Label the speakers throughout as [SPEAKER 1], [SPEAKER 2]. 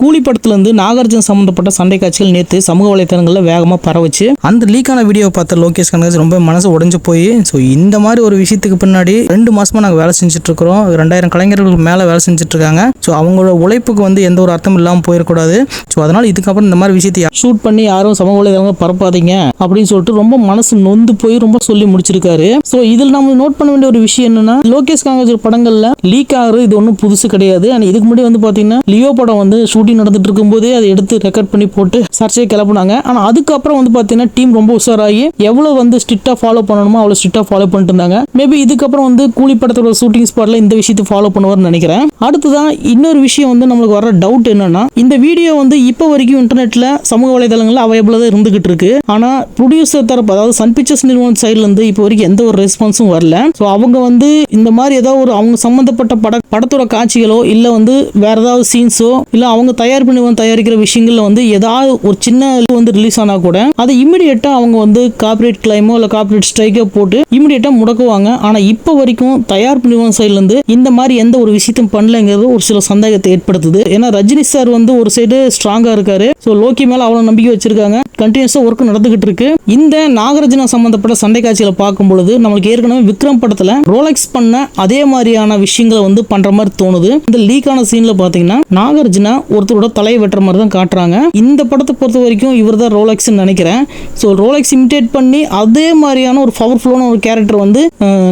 [SPEAKER 1] கூலி படத்துல இருந்து சம்மந்தப்பட்ட சம்பந்தப்பட்ட சண்டை காட்சிகள் நேற்று சமூக வலைத்தளங்களில் வேகமாக பரவுச்சு. அந்த லீக்கான வீடியோ பார்த்த லோகேஷ் கனகராஜ் ரொம்ப மனசு உடஞ்சு போய் ஸோ இந்த மாதிரி ஒரு விஷயத்துக்கு பின்னாடி ரெண்டு மாசமா நாங்கள் வேலை செஞ்சுட்டு இருக்கிறோம் ரெண்டாயிரம் கலைஞர்களுக்கு மேலே வேலை செஞ்சுட்டு இருக்காங்க ஸோ அவங்களோட உழைப்புக்கு வந்து எந்த ஒரு அர்த்தம் இல்லாமல் போயிடக்கூடாது ஸோ அதனால இதுக்கப்புறம் இந்த மாதிரி விஷயத்தை ஷூட் பண்ணி யாரும் சமூக வலைதளங்கள் பரப்பாதீங்க அப்படின்னு சொல்லிட்டு ரொம்ப மனசு நொந்து போய் ரொம்ப சொல்லி முடிச்சிருக்காரு. ஸோ இதில் நம்ம நோட் பண்ண வேண்டிய ஒரு விஷயம் என்னன்னா லோகேஷ் கனகராஜ் படங்கள்ல லீக் ஆகுறது இது ஒன்றும் புதுசு கிடையாது. ஆனால் இதுக்கு முன்னாடி வந்து பார்த்தீங்கன்னா லியோ படம் வந்து ஷூட் போட்டி நடந்துட்டு இருக்கும்போதே அதை எடுத்து ரெக்கார்ட் பண்ணி போட்டு சர்ச்சையை கிளப்புனாங்க. ஆனால் அதுக்கப்புறம் வந்து பார்த்தீங்கன்னா டீம் ரொம்ப உஷாராகி எவ்வளோ வந்து ஸ்ட்ரிக்டாக ஃபாலோ பண்ணணுமோ அவ்வளோ ஸ்ட்ரிக்டாக ஃபாலோ பண்ணிட்டு இருந்தாங்க. மேபி இதுக்கப்புறம் வந்து கூலி படத்தோட ஷூட்டிங் ஸ்பாட்ல இந்த விஷயத்தை ஃபாலோ பண்ணுவார்னு நினைக்கிறேன். அடுத்ததான் இன்னொரு விஷயம் வந்து நம்மளுக்கு வர டவுட் என்னன்னா இந்த வீடியோ வந்து இப்போ வரைக்கும் இன்டர்நெட்ல சமூக வலைதளங்களில் அவைலபிளாக தான் இருந்துகிட்டு இருக்கு. ஆனால் ப்ரொடியூசர் தரப்பு அதாவது சன் பிக்சர்ஸ் நிறுவனம் சைட்ல இருந்து இப்போ வரைக்கும் எந்த ஒரு ரெஸ்பான்ஸும் வரல. ஸோ அவங்க வந்து இந்த மாதிரி ஏதாவது ஒரு அவங்க சம்மந்தப்பட்ட பட படத்தோட காட்சிகளோ இல்லை வந்து வேற ஏதாவது சீன்ஸோ இல்லை அவங்க தயார் நிறுவனம் தயாரிக்கிற விஷயங்கள்ல வந்து ஏதாவது ஒரு சின்ன வந்து ரிலீஸ் ஆனா கூட அதை இமிடியேட்டா அவங்க வந்து கார்பரேட் கிளைமோ இல்லை கார்பரேட் ஸ்ட்ரைக்கோ போட்டு இமிடியேட்டா முடக்குவாங்க. ஆனால் இப்போ வரைக்கும் தயாரிப்பு நிறுவனம் சைட்ல இருந்து இந்த மாதிரி எந்த ஒரு விஷயத்தையும் பண்ணலங்கிறது ஒரு சில சந்தேகத்தை ஏற்படுத்துது. ஏன்னா ரஜினி சார் வந்து ஒரு சைடு ஸ்ட்ராங்கா இருக்காரு. ஸோ லோக்கி மேல அவ்வளோ நம்பிக்கை வச்சிருக்காங்க. கண்டினியூஸாக ஒர்க் நடந்துகிட்டு இருக்கு. இந்த நாகார்ஜுனா சம்பந்தப்பட்ட சண்டை காட்சிகளை பார்க்கும் பொழுது நம்மளுக்கு ஏற்கனவே விக்ரம் படத்துல ரோலெக்ஸ் பண்ண அதே மாதிரியான விஷயங்களை வந்து பண்ற மாதிரி தோணுது. இந்த லீக்கான சீன்ல பாத்தீங்கன்னா நாகார்ஜுனா ஒருத்தரோட தலையை வெட்டுற மாதிரி தான் காட்டுறாங்க. இந்த படத்தை பொறுத்த வரைக்கும் இவர் தான் ரோலெக்ஸ் நினைக்கிறேன். ஸோ ரோலெக்ஸ் இமிட்டேட் பண்ணி அதே மாதிரியான ஒரு பவர்ஃபுல்லான ஒரு கேரக்டர் வந்து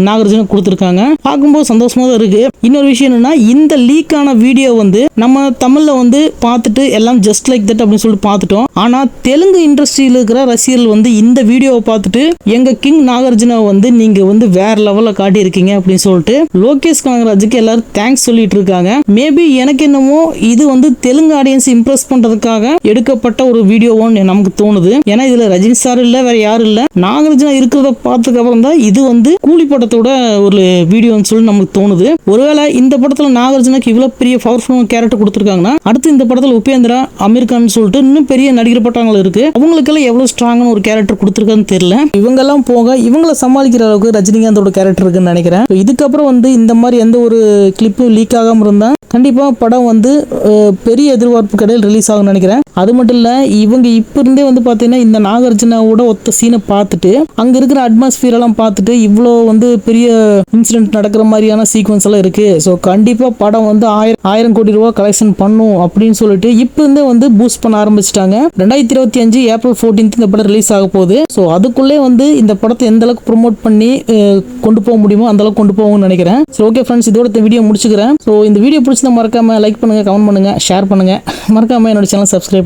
[SPEAKER 1] நாகார்ஜுன கொடுத்துருக்காங்க. பார்க்கும்போது சந்தோஷமாக தான் இருக்குது இன்னொரு விஷயம் என்னென்னா இந்த லீக்கான வீடியோ வந்து நம்ம தமிழில் வந்து பார்த்துட்டு எல்லாம் ஜஸ்ட் லைக் தட் அப்படின்னு சொல்லிட்டு பார்த்துட்டோம். ஆனால் தெலுங்கு இண்டஸ்ட்ரியில் இருக்கிற ரசிகர்கள் வந்து இந்த வீடியோவை பார்த்துட்டு எங்கள் கிங் நாகார்ஜுனா வந்து நீங்கள் வந்து வேற லெவலில் காட்டியிருக்கீங்க அப்படின்னு சொல்லிட்டு லோகேஷ் கனகராஜுக்கு எல்லாரும் தேங்க்ஸ் சொல்லிட்டு இருக்காங்க. மேபி எனக்கு என்னமோ இது வந்து தெலுங்கு ஆடியன்ஸ் இம்ப்ரெஸ் பண்றதுக்காக எடுக்கப்பட்ட ஒரு வீடியோவோன்னு நமக்கு தோணுது. ஏன்னா இதுல ரஜினி சார் இல்ல வேற யாரும் இல்ல. நாகார்ஜுனா இருக்கிறத பார்த்ததுக்கு அப்புறம் தான் இது வந்து கூலி படத்தோட ஒரு வீடியோன்னு சொல்லி நமக்கு தோணுது. ஒருவேளை இந்த படத்துல நாகார்ஜுனாக்கு இவ்வளவு பெரிய பவர்ஃபுல் கேரக்டர் கொடுத்துருக்காங்கன்னா அடுத்து இந்த படத்துல உபேந்திரா அமீர் கான் சொல்லிட்டு இன்னும் பெரிய நடிகர் பட்டாங்கள் இருக்கு. அவங்களுக்கெல்லாம் எவ்வளவு ஸ்ட்ராங்கான ஒரு கேரக்டர் கொடுத்துருக்கான்னு தெரியல. இவங்கெல்லாம் போக இவங்கள சமாளிக்கிற அளவுக்கு ரஜினிகாந்தோட கேரக்டர் இருக்குன்னு நினைக்கிறேன். இதுக்கப்புறம் வந்து இந்த மாதிரி எந்த ஒரு கிளிப்பும் லீக் ஆகாம இருந்தா கண்டிப்பா படம் வந்து பெரிய எதிர்பார்ப்பு கடையில் ரிலீஸ் ஆகும்னு நினைக்கிறேன். அது மட்டும் இல்லை இவங்க இப்போ இருந்தே வந்து பார்த்தீங்கன்னா இந்த நாகார்ஜுனாவோட ஒத்த சீனை பார்த்துட்டு அங்கே இருக்கிற அட்மாஸ்பியர் எல்லாம் பார்த்துட்டு இவ்வளோ வந்து பெரிய இன்சிடென்ட் நடக்கிற மாதிரியான சீக்வன்ஸ் எல்லாம் இருக்கு. ஸோ கண்டிப்பாக படம் வந்து ஆயிரம் ஆயிரம் கோடி ரூபா கலெக்ஷன் பண்ணும் அப்படின்னு சொல்லிட்டு இப்போ இருந்தே வந்து பூஸ்ட் பண்ண ஆரம்பிச்சிட்டாங்க. ரெண்டாயிரத்தி இருபத்தி அஞ்சு ஏப்ரல் ஃபோர்டீன்த் இந்த படம் ரிலீஸ் ஆக போகுது. ஸோ அதுக்குள்ளே வந்து இந்த படத்தை எந்த அளவுக்கு ப்ரொமோட் பண்ணி கொண்டு போக முடியுமோ அந்த அளவுக்கு கொண்டு போகணும்னு நினைக்கிறேன். ஸோ ஓகே ஃப்ரெண்ட்ஸ் இதோட இந்த வீடியோ முடிச்சுக்கிறேன். ஸோ இந்த வீடியோ பிடிச்சதை மறக்காம லைக் பண்ணுங்க கமெண்ட் பண்ணுங்க ஷேர் பண்ணுங்க. மறக்காம என்னோட சேனல் சப்ஸ்கிரைப்